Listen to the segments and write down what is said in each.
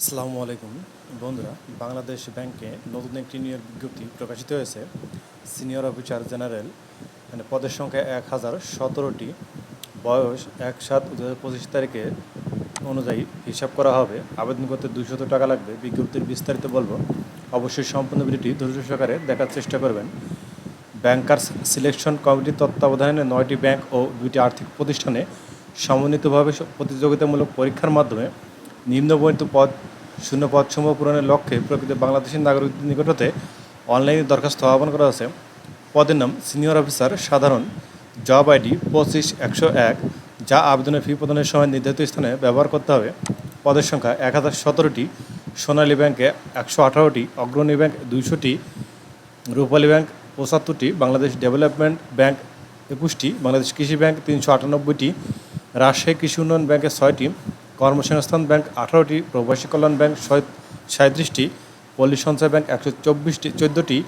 আসসালামু আলাইকুম, বন্ধুরা। বাংলাদেশ ব্যাংকে নতুন একটি নিয়োগ বিজ্ঞপ্তি প্রকাশিত হয়েছে। সিনিয়র অফিসার জেনারেল মানে পদের সংখ্যা এক হাজার সতেরোটি, বয়স এক সাত দু হাজার পঁচিশ তারিখে অনুযায়ী হিসাব করা হবে। আবেদন করতে দুশত টাকা লাগবে। বিজ্ঞপ্তির বিস্তারিত বলব। অবশ্যই সম্পূর্ণ ভিডিওটি ধৈর্য সহকারে দেখার চেষ্টা করবেন। ব্যাংকার্স সিলেকশন কমিটির তত্ত্বাবধানে নয়টি ব্যাংক ও দুইটি আর্থিক প্রতিষ্ঠানে সমন্বিতভাবে প্রতিযোগিতামূলক পরীক্ষার মাধ্যমে নিম্নবর্ণিত পদ, শূন্য পদসমূহ পূরণের লক্ষ্যে প্রকৃত বাংলাদেশের নাগরিকদের নিকট হতে অনলাইনে দরখাস্ত আহ্বান করা আছে পদের নাম সিনিয়র অফিসার সাধারণ, জব আইডি পঁচিশ, একশো এক, যা আবেদনের ফি প্রদানের সময় নির্ধারিত স্থানে ব্যবহার করতে হবে। পদের সংখ্যা এক হাজার সতেরোটি, সোনালী ব্যাংকে একশো আঠারোটি, অগ্রণী ব্যাংক দুইশোটি, রূপালী ব্যাংক পঁচাত্তরটি, বাংলাদেশ ডেভেলপমেন্ট ব্যাংক একুশটি, বাংলাদেশ কৃষি ব্যাংক তিনশো আটানব্বইটি, রাজশাহী কৃষি উন্নয়ন ব্যাংকে ছয়টি কর্মসংস্থান ব্যাংক আঠারোটি, প্রবাসী কল্যাণ ব্যাংক সাঁত্রিশটি, পল্লী সঞ্চয় ব্যাংক একশো চব্বিশটি, চোদ্দোটি,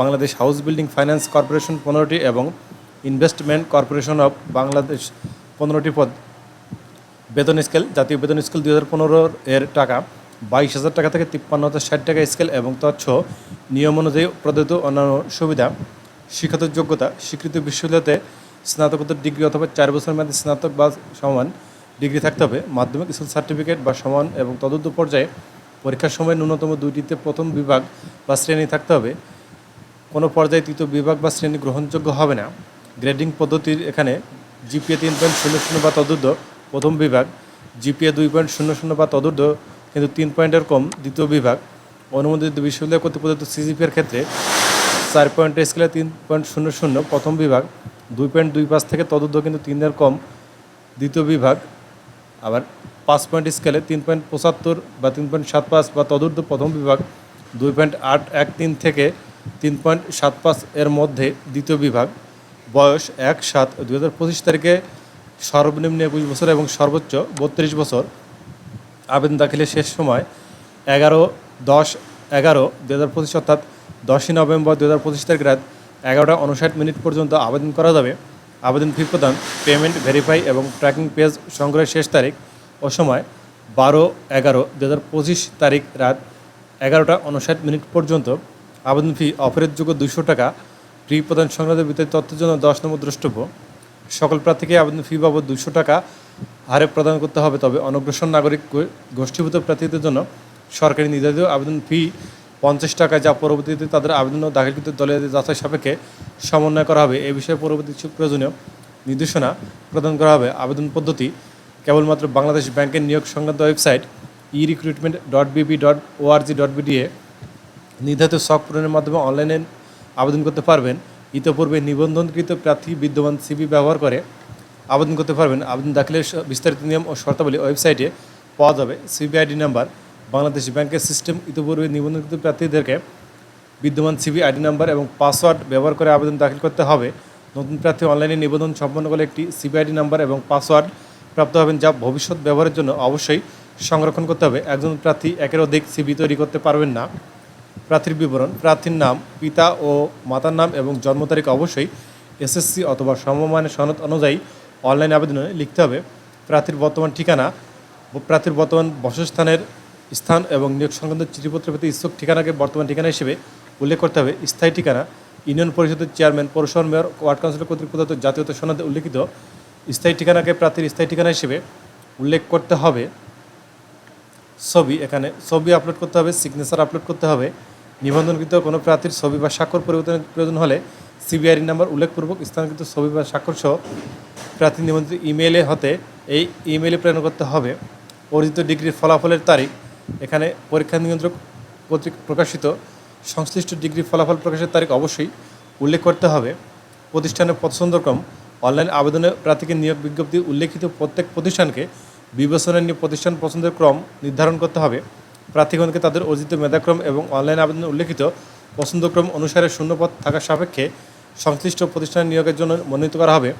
Bangladesh house building finance corporation পনেরোটি এবং ইনভেস্টমেন্ট কর্পোরেশন অফ বাংলাদেশ পনেরোটি পদ। বেতন স্কেল, জাতীয় বেতন স্কেল দুই হাজার পনেরো এর টাকা, বাইশ হাজার টাকা থেকে তিপ্পান্ন হাজার ষাট টাকা স্কেল এবং তৎস নিয়ম অনুযায়ী প্রদত্ত অন্যান্য সুবিধা শিক্ষাত যোগ্যতা, স্বীকৃত বিশ্ববিদ্যালয়তে স্নাতকোত্তর ডিগ্রি অথবা চার বছরের মধ্যে স্নাতক বা সমান ডিগ্রি থাকতে হবে। মাধ্যমিক, স্কুল সার্টিফিকেট বা সমান এবং তদন্ত পর্যায়ে পরীক্ষার সময় ন্যূনতম দুইটিতে প্রথম বিভাগ বা শ্রেণি থাকতে হবে। কোনো পর্যায়ে তৃতীয় বিভাগ বা শ্রেণি গ্রহণযোগ্য হবে না। গ্রেডিং পদ্ধতির এখানে জিপিএ তিন পয়েন্ট শূন্য শূন্য বা তদুর্ধ প্রথম বিভাগ, জিপিএ দুই পয়েন্ট শূন্য শূন্য বা তদুর্ধ কিন্তু তিন পয়েন্টের কম দ্বিতীয় বিভাগ। অনুমোদিত বিশ্ববিদ্যালয় কর্তৃক সিজিপিএর ক্ষেত্রে চার পয়েন্ট স্কেলে তিন পয়েন্ট শূন্য শূন্য প্রথম বিভাগ, দুই পয়েন্ট দুই পাঁচ থেকে তদুর্ধ কিন্তু তিনের কম দ্বিতীয় বিভাগ। আবার পাঁচ পয়েন্ট স্কেলে তিন পয়েন্ট পঁচাত্তর বা তিন পয়েন্ট সাত পাঁচ বা তদুর্ধ প্রথম বিভাগ, দুই পয়েন্ট আট এক তিন থেকে তিন পয়েন্ট সাত পাঁচ এর মধ্যে দ্বিতীয় বিভাগ, বয়স এক সাত দুই হাজার পঁচিশ তারিখে সর্বনিম্ন একুশ বছর এবং সর্বোচ্চ বত্রিশ বছর। আবেদন দাখিলের শেষ সময় এগারো দশ এগারো দু হাজার পঁচিশ অর্থাৎ দশই নভেম্বর দু হাজার পঁচিশ তারিখ রাত এগারোটা উনষাট মিনিট পর্যন্ত আবেদন করা যাবে। আবেদন ফি প্রদান পেমেন্ট ভেরিফাই এবং ট্র্যাকিং পেজ সংগ্রহের শেষ তারিখ ও সময় বারো এগারো দু হাজার পঁচিশ তারিখ রাত এগারোটা উনষাট মিনিট পর্যন্ত। আবেদন ফি অফারের যোগ্য দুশো টাকা ফি প্রদান সংক্রান্ত বিতরিত তথ্যের জন্য দশ নম্বর দ্রষ্টব্য। সকল প্রার্থীকে আবেদন ফি বাবদ দুশো টাকা হারে প্রদান করতে হবে, তবে অনগ্রসর নাগরিক গোষ্ঠীভূত প্রার্থীদের জন্য সরকারি নির্ধারিত আবেদন ফি পঞ্চাশ টাকায় যা পরবর্তীতে তাদের আবেদন দাখিলকৃত দলের যাচাই সাপেক্ষে সমন্বয় করা হবে। এ বিষয়ে পরবর্তী প্রয়োজনীয় নির্দেশনা প্রদান করা হবে। আবেদন পদ্ধতি কেবলমাত্র বাংলাদেশ ব্যাংকের নিয়োগ সংক্রান্ত website E recruitment dot BB dot ORG dot BDA নির্ধারিত সক পূরণের মাধ্যমে অনলাইনে আবেদন করতে পারবেন। ইতিপূর্বে নিবন্ধনকৃত প্রার্থী বিদ্যমান সিবি ব্যবহার করে আবেদন করতে পারবেন। আবেদন দাখিলের বিস্তারিত নিয়ম ও শর্তাবলী ওয়েবসাইটে পাওয়া যাবে। সিবিআইডি নাম্বার বাংলাদেশ ব্যাংকের সিস্টেম ইতিপূর্বে নিবন্ধনকৃত প্রার্থীদেরকে বিদ্যমান সিবি আইডি নাম্বার এবং পাসওয়ার্ড ব্যবহার করে আবেদন দাখিল করতে হবে। নতুন প্রার্থী অনলাইনে নিবন্ধন সম্পন্ন করলে একটি সিবিআইডি নাম্বার এবং পাসওয়ার্ড প্রাপ্ত হবেন যা ভবিষ্যৎ ব্যবহারের জন্য অবশ্যই সংরক্ষণ করতে হবে। একজন প্রার্থী একের অধিক সিবি তৈরি করতে পারবেন না। প্রার্থীর বিবরণ, প্রার্থীর নাম, পিতা ও মাতার নাম এবং জন্ম তারিখ অবশ্যই এসএসসি অথবা সমমানের সনদ অনুযায়ী অনলাইন আবেদনে লিখতে হবে। প্রার্থীর বর্তমান ঠিকানা, প্রার্থীর বর্তমান বসস্থানের স্থান এবং নিয়োগ সংক্রান্ত চিঠিপত্র পেতে ইচ্ছুক ঠিকানাকে বর্তমান ঠিকানা হিসেবে উল্লেখ করতে হবে। স্থায়ী ঠিকানা, ইউনিয়ন পরিষদের চেয়ারম্যান, পৌরসভার মেয়র, ওয়ার্ড কাউন্সিলর কর্তৃক প্রদত্ত জাতীয়তা সনদে উল্লেখিত স্থায়ী ঠিকানাকে প্রার্থীর স্থায়ী ঠিকানা হিসেবে উল্লেখ করতে হবে। ছবি এখানে, ছবি আপলোড করতে হবে, সিগনেচার আপলোড করতে হবে। নিবন্ধনকৃত কোনো প্রার্থীর ছবি বা স্বাক্ষর পরিবর্তনের প্রয়োজন হলে সিবিআইডি নাম্বার উল্লেখপূর্বক স্থানকৃত ছবি বা স্বাক্ষর সহ প্রার্থী নিবন্ধিত ইমেইলে হতে এই ইমেইলে প্রেরণ করতে হবে। অর্জিত ডিগ্রির ফলাফলের তারিখ এখানে পরীক্ষা নিয়ন্ত্রক কর্তৃক প্রকাশিত সংশ্লিষ্ট ডিগ্রি ফলাফল প্রকাশের তারিখ অবশ্যই উল্লেখ করতে হবে। প্রতিষ্ঠানের পছন্দক্রম অনলাইন আবেদনে প্রার্থীকে নিয়োগ বিজ্ঞপ্তি উল্লেখিত প্রত্যেক প্রতিষ্ঠানকে বিবেচনা নিয়ে প্রতিষ্ঠান পছন্দের ক্রম নির্ধারণ করতে হবে। প্রার্থীগণকে তাদের অর্জিত মেধাক্রম এবং অনলাইন আবেদনে উল্লেখিত পছন্দক্রম অনুসারে শূন্যপদ থাকার সাপেক্ষে সংশ্লিষ্ট প্রতিষ্ঠান নিয়োগের জন্য মনোনীত করা হবে।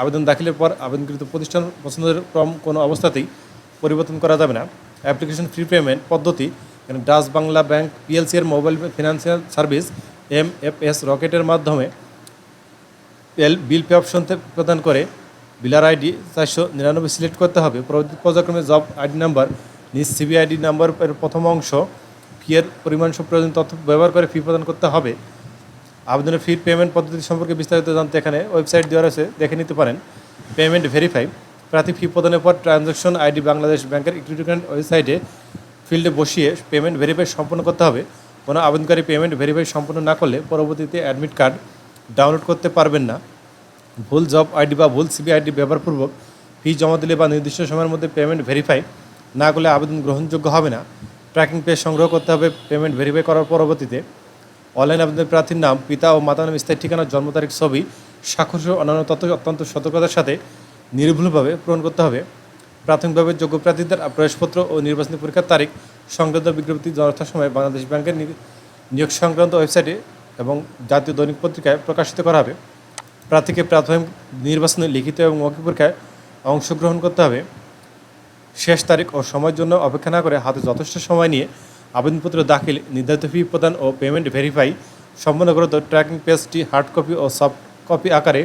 আবেদন দাখিলের পর আবেদনকৃত প্রতিষ্ঠান পছন্দের ক্রম কোনো অবস্থাতেই পরিবর্তন করা যাবে না। অ্যাপ্লিকেশন ফ্রি পেমেন্ট পদ্ধতি, এখানে ডাচ বাংলা ব্যাংক পিএলসি এর mobile financial service M F S রকেটের মাধ্যমে এল বিল পে অপশন প্রদান করে। বিলার আইডি চারশো নিরানব্বই সিলেক্ট করতে হবে। পর্যায়ক্রমে জব আইডি নাম্বার, নিজ সিবিআইডি নাম্বার এর প্রথম অংশ ফি এর পরিমাণ সব প্রয়োজন তথ্য ব্যবহার করে ফি প্রদান করতে হবে। আবেদনের ফি পেমেন্ট পদ্ধতি সম্পর্কে বিস্তারিত জানতে এখানে ওয়েবসাইট দেওয়া রয়েছে, দেখে নিতে পারেন। পেমেন্ট ভেরিফাই প্রার্থী ফি প্রদানের পর ট্রানজ্যাকশন আইডি বাংলাদেশ ব্যাংকের ইলেকট্রনিক ওয়েবসাইটে ফিল্ডে বসিয়ে পেমেন্ট ভেরিফাই সম্পন্ন করতে হবে। কোনো আবেদনকারী পেমেন্ট ভেরিফাই সম্পন্ন না করলে পরবর্তীতে অ্যাডমিট কার্ড ডাউনলোড করতে পারবেন না। ভুল জব আইডি বা ভুল সিবি আইডি ব্যবহারপূর্বক ফি জমা দিলে বা নির্দিষ্ট সময়ের মধ্যে পেমেন্ট ভেরিফাই না করলে আবেদন গ্রহণযোগ্য হবে না। ট্র্যাকিং পেজ সংগ্রহ করতে হবে পেমেন্ট ভেরিফাই করার পরবর্তীতে। অনলাইন আবেদনের প্রার্থীর নাম, পিতা ও মাতা নাম, স্থায়ী ঠিকানা, জন্ম তারিখ, ছবি, স্বাক্ষর অন্যান্য তথ্য অত্যন্ত সতর্কতার সাথে নির্ভুলভাবে পূরণ করতে হবে। প্রাথমিকভাবে যোগ্য প্রার্থীদের প্রবেশপত্র ও নির্বাচনী পরীক্ষার তারিখ, সংক্রান্ত বিজ্ঞপ্তি সময় বাংলাদেশ ব্যাংকের নিয়োগ সংক্রান্ত ওয়েবসাইটে এবং জাতীয় দৈনিক পত্রিকায় প্রকাশিত করা হবে। প্রার্থীকে প্রাথমিক নির্বাচনে লিখিত এবং মৌখিক পরীক্ষায় অংশগ্রহণ করতে হবে। শেষ তারিখ ও সময়ের জন্য অপেক্ষা না করে হাতে যথেষ্ট সময় নিয়ে আবেদনপত্র দাখিল, নির্ধারিত ফি প্রদান ও পেমেন্ট ভেরিফাই সম্পন্ন করে ট্র্যাকিং পেজটি হার্ড কপি ও সফট কপি আকারে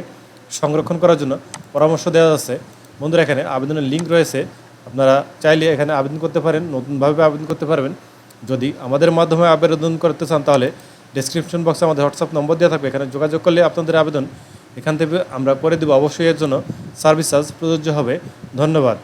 সংরক্ষণ করার জন্য পরামর্শ দেওয়া যাচ্ছে বন্ধুরা, এখানে আবেদনের লিঙ্ক রয়েছে। আপনারা চাইলে এখানে আবেদন করতে পারেন, নতুনভাবে আবেদন করতে পারবেন। যদি আমাদের মাধ্যমে আবেদন করতে চান, তাহলে ডিসক্রিপশন বক্সে আমাদের হোয়াটসঅ্যাপ নম্বর দেওয়া থাকবে। এখানে যোগাযোগ করলে আপনাদের আবেদন এখান থেকে আমরা করে দেবো। অবশ্যই এর জন্য সার্ভিস চার্জ প্রযোজ্য হবে। ধন্যবাদ।